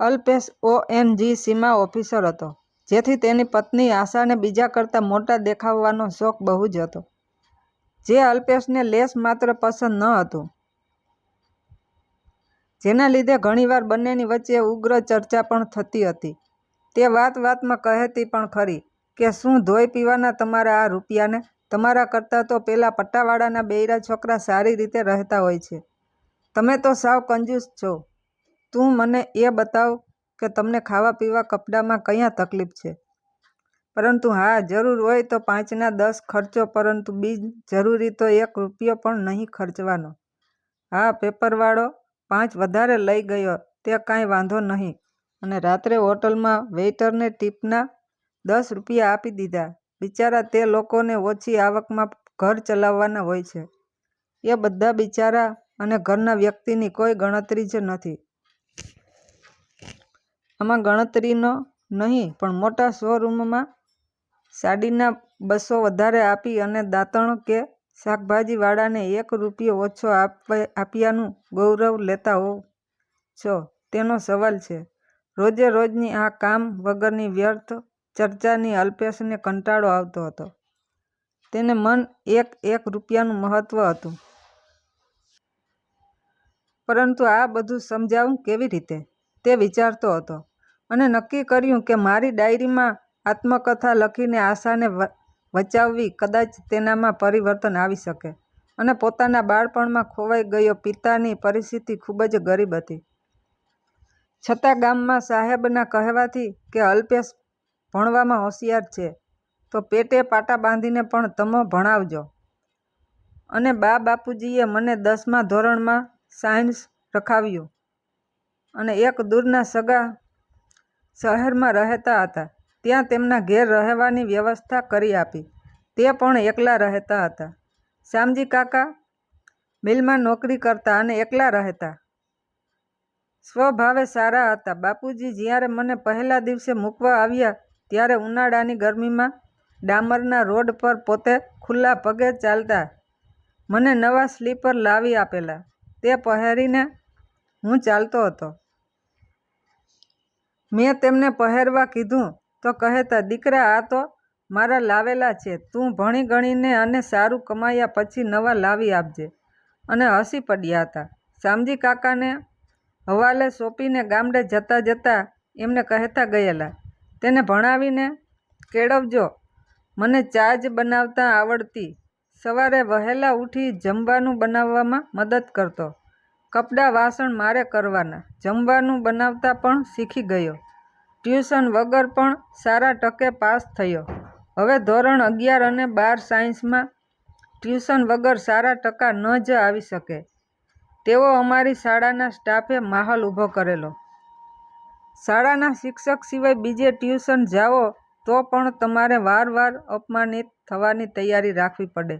Alpesh ઓએનજીસીમાં officer હતો, જેથી તેની પત્ની આશાને બીજા કરતાં મોટા દેખાવાનો શોખ બહુ જ હતો, જે અલ્પેશને લેસ માત્ર પસંદ ન હતું. જેના લીધે ઘણીવાર બંનેની વચ્ચે ઉગ્ર ચર્ચા પણ થતી હતી. તે વાત-વાતમાં કહેતી પણ ખરી કે શું ધોઈ પીવાના તમારા આ રૂપિયાને? તમારા કરતાં તો પેલા પટ્ટાવાળાના બેરા છોકરા સારી રીતે રહેતા હોય છે. તમે તો સાવ કંજૂસ છો. તું મને એ બતાવ કે તમને ખાવા-પીવા, કપડાંમાં ક્યાં તકલીફ છે? પરંતુ હા, જરૂર હોય તો પાંચના દસ ખર્ચો પરંતુ બિનજરૂરી તો એક રૂપિયો પણ નહીં ખર્ચવાનો. હા, પેપરવાળો પાંચ વધારે લઈ ગયો તે કાંઈ વાંધો નહીં અને રાત્રે હોટલમાં વેઇટરને ટીપના દસ રૂપિયા આપી દીધા. બિચારા તે લોકોને ઓછી આવકમાં ઘર ચલાવવાના હોય છે. એ બધા બિચારા અને ઘરના વ્યક્તિની કોઈ ગણતરી જ નથી. આમાં ગણતરીનો નહીં, પણ મોટા શો-રૂમમાં સાડીના બસો વધારે આપી અને દાંતણ કે શાકભાજીવાળાને એક રૂપિયો ઓછો આપ્યાનું ગૌરવ લેતા હોવ છો તેનો સવાલ છે. રોજે-રોજની આ કામ વગરની વ્યર્થ ચર્ચાની અલ્પેશને કંટાળો આવતો હતો. તેને મન એક-એક રૂપિયાનું મહત્ત્વ હતું. પરંતુ આ બધું સમજાવું કેવી રીતે? તે વિચારતો હતો અને નક્કી કર્યું કે મારી ડાયરીમાં આત્મકથા લખીને આશાને વચાવવી કદાચ તેનામાં પરિવર્તન આવી શકે. અને પોતાના બાળપણમાં ખોવાઈ ગયો પિતાની પરિસ્થિતિ ખૂબ જ ગરીબ હતી, છતાં ગામમાં સાહેબના કહેવાથી કે અલ્પેશ ભણવામાં હોશિયાર છે, તો પેટે પાટા બાંધીને પણ તમે ભણાવજો. અને બા-બાપુજીએ મને દસમા ધોરણમાં સાયન્સ રખાવ્યું. અને એક દૂરના સગા શહેરમાં રહેતા હતા ત્યાં તેમના ઘેર રહેવાની વ્યવસ્થા કરી આપી. તે પણ એકલા રહેતા હતા. શામજીકાકા મિલમાં નોકરી કરતા અને એકલા રહેતા. સ્વભાવે સારા હતા. બાપુજી જ્યારે મને પહેલા દિવસે મૂકવા આવ્યા, ત્યારે ઉનાળાની ગરમીમાં ડામરના રોડ પર પોતે ખુલ્લા પગે ચાલતા. મને નવા સ્લીપર લાવી આપેલા. તે પહેરીને હું ચાલતો હતો. મેં તેમને પહેરવા કીધું તો કહેતા, "દીકરા આ તો મારા લાવેલા છે, તું ભણી-ગણીને અને સારું કમાયા પછી નવા લાવી આપજે" અને હસી પડ્યા હતા. શામજીકાકાને હવાલે સોંપીને ગામડે જતા-જતા એમને કહેતા ગયેલા, "તેને ભણાવીને કેળવજો. મને ચા જ બનાવતા આવડતી. સવારે વહેલા ઉઠી જમવાનું બનાવવામાં મદદ કરતો. કપડાં-વાસણ મારે કરવાના. જમવાનું બનાવતા પણ શીખી ગયો. ટ્યુશન વગર પણ સારા ટકે પાસ થયો. હવે ધોરણ અગિયાર અને બાર સાયન્સમાં ટ્યુશન વગર સારા ટકા ન જ આવી શકે તેવો અમારી શાળાના સ્ટાફે માહોલ ઊભો કરેલો. શાળાના શિક્ષક સિવાય બીજે ટ્યુશન જાઓ તો પણ તમારે વાર-વાર અપમાનિત થવાની તૈયારી રાખવી પડે.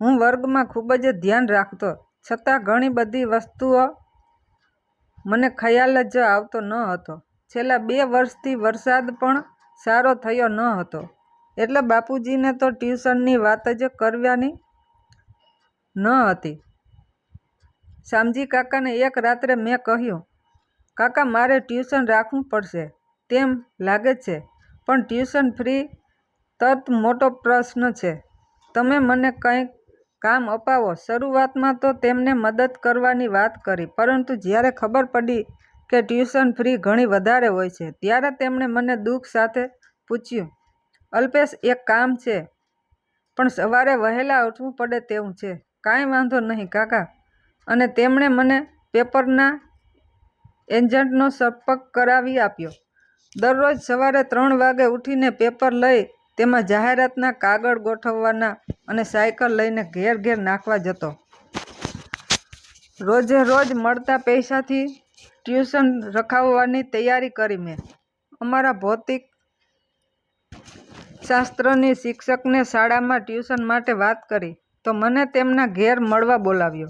હું વર્ગમાં ખૂબ જ ધ્યાન રાખતો, છતાં ઘણી બધી વસ્તુઓ મને ખ્યાલ જ આવતો ન હતો. છેલ્લા બે વર્ષથી વરસાદ પણ સારો થયો ન હતો એટલે બાપુજીને તો ટ્યુશનની વાત જ કરવાની ન હતી. શામજી કાકાને એક રાત્રે મેં કહ્યું, "કાકા મારે ટ્યુશન રાખવું પડશે તેમ લાગે છે, પણ ટ્યુશન ફ્રી તત મોટો પ્રશ્ન છે. તમે મને કંઈક કામ અપાવો." શરૂઆતમાં તો તેમને મદદ કરવાની વાત કરી પરંતુ જ્યારે ખબર પડી કે ટ્યુશન ફી ઘણી વધારે હોય છે ત્યારે તેમણે મને દુઃખ સાથે પૂછ્યું, "અલ્પેશ એક કામ છે પણ સવારે વહેલા ઉઠવું પડે તેવું છે." "કાંઈ વાંધો નહીં કાકા" અને તેમણે મને પેપરના એજન્ટનો સંપર્ક કરાવી આપ્યો. દરરોજ સવારે ત્રણ વાગે ઉઠીને પેપર લઈ તેમાં જાહેરાતના કાગળ ગોઠવવાના અને સાયકલ લઈને ઘેર-ઘેર નાખવા જતો. રોજે-રોજ મળતા પૈસાથી ટ્યુશન રખાવવાની તૈયારી કરી મેં. અમારા ભૌતિક શાસ્ત્રની શિક્ષકને શાળામાં ટ્યુશન માટે વાત કરી, તો મને તેમના ઘેર મળવા બોલાવ્યો.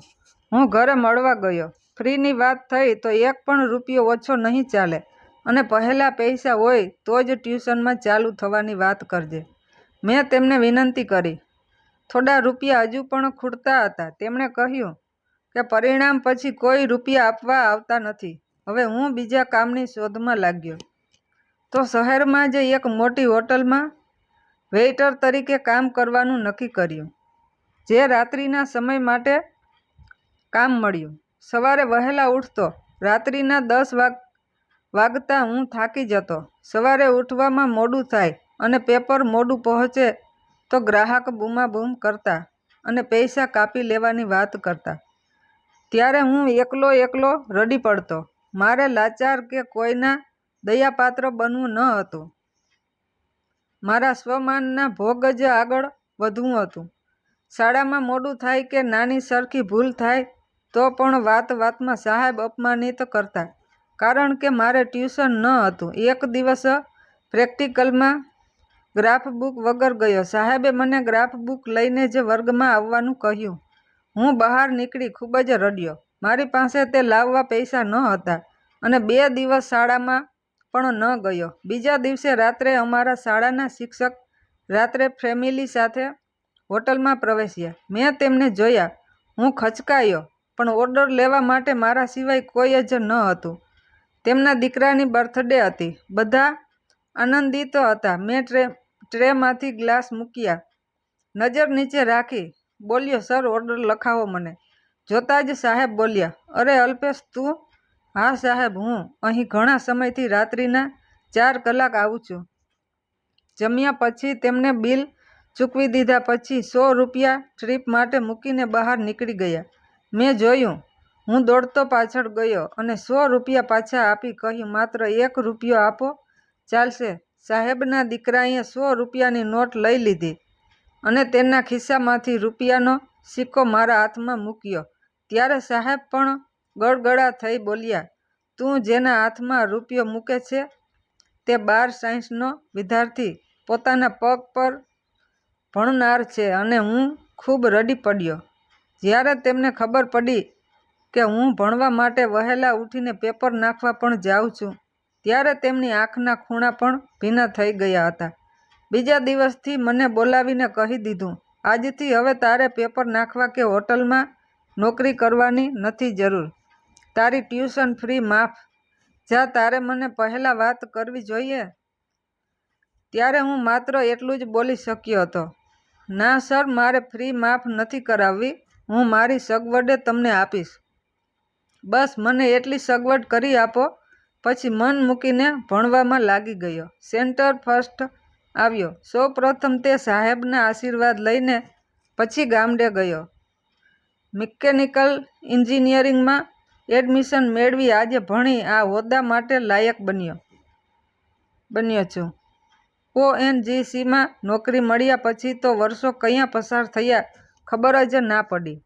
હું ઘરે મળવા ગયો. ફ્રીની વાત થઈ તો એક પણ રૂપિયો ઓછો નહીં ચાલે અને પહેલાં પૈસા હોય તો જ ટ્યુશનમાં ચાલુ થવાની વાત કરજે. મેં તેમને વિનંતી કરી. થોડા રૂપિયા હજુ પણ ખૂટતા હતા. તેમણે કહ્યું કે પરિણામ પછી કોઈ રૂપિયા આપવા આવતા નથી. હવે હું બીજા કામની શોધમાં લાગ્યો તો શહેરમાં જ એક મોટી હોટલમાં વેઇટર તરીકે કામ કરવાનું નક્કી કર્યું જે રાત્રિના સમય માટે કામ મળ્યું સવારે વહેલા ઉઠતો રાત્રિના દસ વાગ વાગતા હું થાકી જતો. સવારે ઉઠવામાં મોડું થાય અને પેપર મોડું પહોંચે તો ગ્રાહક બૂમાબૂમ કરતા અને પૈસા કાપી લેવાની વાત કરતા. ત્યારે હું એકલો એકલો રડી પડતો. મારે લાચાર કે કોઈના દયાપાત્ર બનવું ન હતું. મારા સ્વમાનના ભોગ જ આગળ વધવું હતું. શાળામાં મોડું થાય કે નાની સરખી ભૂલ થાય તો પણ વાત વાતમાં સાહેબ અપમાનિત કરતા. કારણ કે મારે ટ્યુશન ન હતું. એક દિવસ પ્રેક્ટિકલમાં ગ્રાફ બુક વગર ગયો. સાહેબે મને ગ્રાફ બુક લઈને જ વર્ગમાં આવવાનું કહ્યું. હું બહાર નીકળી ખૂબ જ રડ્યો. મારી પાસે તે લાવવા પૈસા ન હતા અને બે દિવસ શાળામાં પણ ન ગયો. બીજા દિવસે રાત્રે અમારા શાળાના શિક્ષક રાત્રે ફેમિલી સાથે હોટલમાં પ્રવેશ્યા. મેં તેમને જોયા. હું ખચકાયો, પણ ઓર્ડર લેવા માટે મારા સિવાય કોઈ જ ન હતું. તેમના દીકરાની બર્થડે હતી. બધા આનંદિત હતા. મેં ટ્રે, ટ્રેમાંથી ગ્લાસ મૂક્યા. નજર નીચે રાખી. બોલ્યો, સર, ઓર્ડર લખાવો મને. જોતાં જ સાહેબ બોલ્યા, અરે, અલ્પેશ, તું? હા, સાહેબ, હું. અહીં ઘણા સમયથી રાત્રિના ચાર કલાક આવું છું. જમ્યા પછી તેમને બિલ ચૂકવી દીધા પછી સો રૂપિયા ટ્રીપ માટે મૂકીને બહાર નીકળી ગયા. મેં જોયું હું દોડતો પાછળ ગયો અને સો રૂપિયા પાછા આપી કહ્યું, માત્ર એક રૂપિયો આપો, ચાલશે. સાહેબના દીકરાએ સો રૂપિયાની નોટ લઈ લીધી અને તેના ખિસ્સામાંથી રૂપિયાનો સિક્કો મારા હાથમાં મૂક્યો. ત્યારે સાહેબ પણ ગળગળા થઈ બોલ્યા, તું જેના હાથમાં રૂપિયો મૂકે છે તે બાર સાયન્સનો વિદ્યાર્થી, પોતાના પગ પર ભણનાર છે અને હું ખૂબ રડી પડ્યો. જ્યારે તેમને ખબર પડી કે હું ભણવા માટે વહેલા ઉઠીને પેપર નાખવા પણ જાઉં છું. ત્યારે તેમની આંખના ખૂણા પણ ભીના થઈ ગયા હતા. બીજા દિવસથી મને બોલાવીને કહી દીધું, આજથી હવે તારે પેપર નાખવા કે હોટલમાં નોકરી કરવાની નથી જરૂર. તારી ટ્યુશન ફ્રી માફ. જા, તારે મને પહેલાં વાત કરવી જોઈએ. ત્યારે હું માત્ર એટલું જ બોલી શક્યો હતો. ના સર, મારે ફ્રી માફ નથી કરાવવી. હું મારી સગવડે તમને આપીશ. બસ મને એટલી સગવડ કરી આપો. પછી મન મૂકીને ભણવામાં લાગી ગયો. સેન્ટર ફર્સ્ટ આવ્યો. સૌ પ્રથમ તે સાહેબના આશીર્વાદ લઈને પછી ગામડે ગયો. મિકેનિકલ એન્જિનિયરિંગમાં એડમિશન મેળવી આજે ભણી આ હોદ્દા માટે લાયક બન્યો. બન્યો છું. ઓએનજીસીમાં નોકરી મળ્યા પછી તો વર્ષો ક્યાં પસાર થયા ખબર જ ના પડી.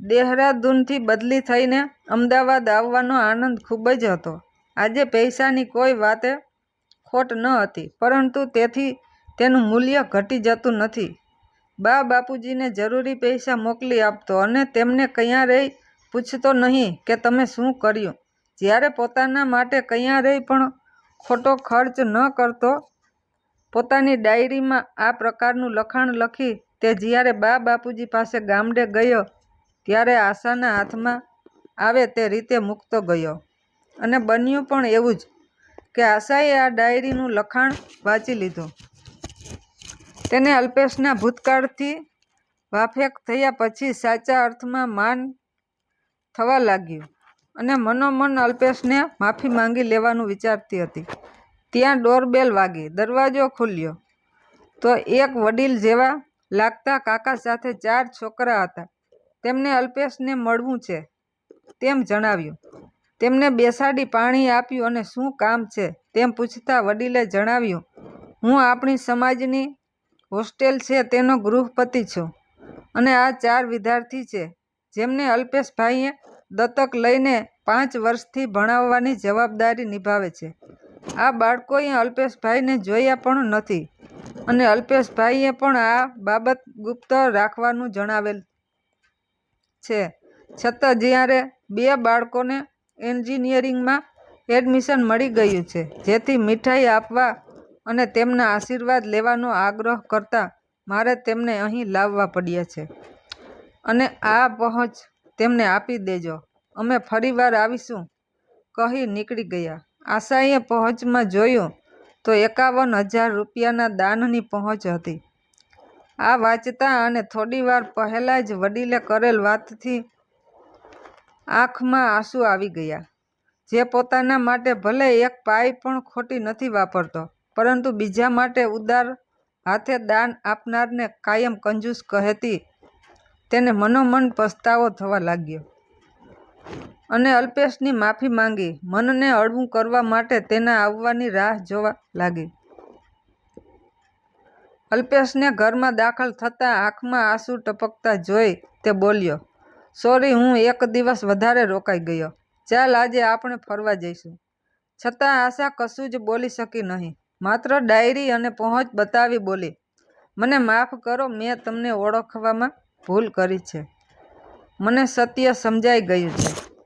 દેહરાદૂનથી બદલી થઈને અમદાવાદ આવવાનો આનંદ ખૂબ જ હતો. આજે પૈસાની કોઈ વાતે ખોટ ન હતી, પરંતુ તેથી તેનું મૂલ્ય ઘટી જતું નથી. બા બાપુજીને જરૂરી પૈસા મોકલી આપતો અને તેમને ક્યારેય પૂછતો નહીં કે તમે શું કર્યું. જ્યારે પોતાના માટે ક્યારેય પણ ખોટો ખર્ચ ન કરતો, પોતાની ડાયરીમાં આ પ્રકારનું લખાણ લખી તે જ્યારે બા બાપુજી પાસે ગામડે ગયો ત્યારે આશાના હાથમાં આવે તે રીતે મૂકતો ગયો. અને બન્યું પણ એવું જ કે આશાએ આ ડાયરીનું લખાણ વાંચી લીધું. તેને અલ્પેશના ભૂતકાળથી વાફેક થયા પછી સાચા અર્થમાં માન થવા લાગ્યું અને મનોમન અલ્પેશને માફી માંગી લેવાનું વિચારતી હતી. ત્યાં ડોરબેલ વાગી, દરવાજો ખુલ્યો. તો એક વડીલ જેવા લાગતા કાકા સાથે ચાર છોકરા હતા. તેમને અલ્પેશને મળવું છે, તેમ જણાવ્યું. તેમને બેસાડી પાણી આપ્યું અને શું કામ છે, તેમ પૂછતા વડીલે જણાવ્યું, હું આપણી સમાજની હોસ્ટેલ છે, તેનો ગૃહપતિ છું અને આ ચાર વિદ્યાર્થી છે, જેમને અલ્પેશભાઈએ દત્તક લઈને પાંચ વર્ષથી ભણાવવાની જવાબદારી નિભાવે છે. આ બાળકોએ અલ્પેશભાઈને જોયા પણ નથી અને અલ્પેશભાઈએ પણ આ બાબત ગુપ્ત રાખવાનું જણાવેલ છે. છતાં જ્યારે બે બાળકોને એન્જિનિયરિંગમાં એડમિશન મળી ગયું છે, જેથી મીઠાઈ આપવા અને તેમના આશીર્વાદ લેવાનો આગ્રહ કરતાં મારે તેમને અહીં લાવવા પડ્યા છે. અને આ પહોંચ તેમને આપી દેજો. અમે ફરીવાર આવીશું. કહી નીકળી ગયા. આશાએ પહોંચમાં જોયું તો એકાવન હજાર રૂપિયાના દાનની પહોંચ હતી. આ વાંચતા અને થોડીવાર પહેલાં જ વડીલે કરેલ વાતથી આંખમાં આંસુ આવી ગયા. જે પોતાના માટે ભલે એક પાય પણ ખોટી નથી વાપરતો, પરંતુ બીજા માટે ઉદાર હાથે દાન આપનારને કાયમ કંજૂસ કહેતી તેને મનોમન પસ્તાવો થવા લાગ્યો. અને અલ્પેશની માફી માંગી, મનને હળવું કરવા માટે તેના આવવાની રાહ જોવા લાગી. અલ્પેશને ઘરમાં દાખલ થતાં આંખમાં આંસુ ટપકતા જોઈ તે બોલ્યો, સોરી, હું એક દિવસ વધારે રોકાઈ ગયો. ચાલ, આજે આપણે ફરવા જઈશું. છતાં આશા કશું જ બોલી શકી નહીં. માત્ર ડાયરી અને પહોંચ બતાવી બોલી, મને માફ કરો, મેં તમને ઓળખવામાં ભૂલ કરી છે. મને સત્ય સમજાઈ ગયું છે.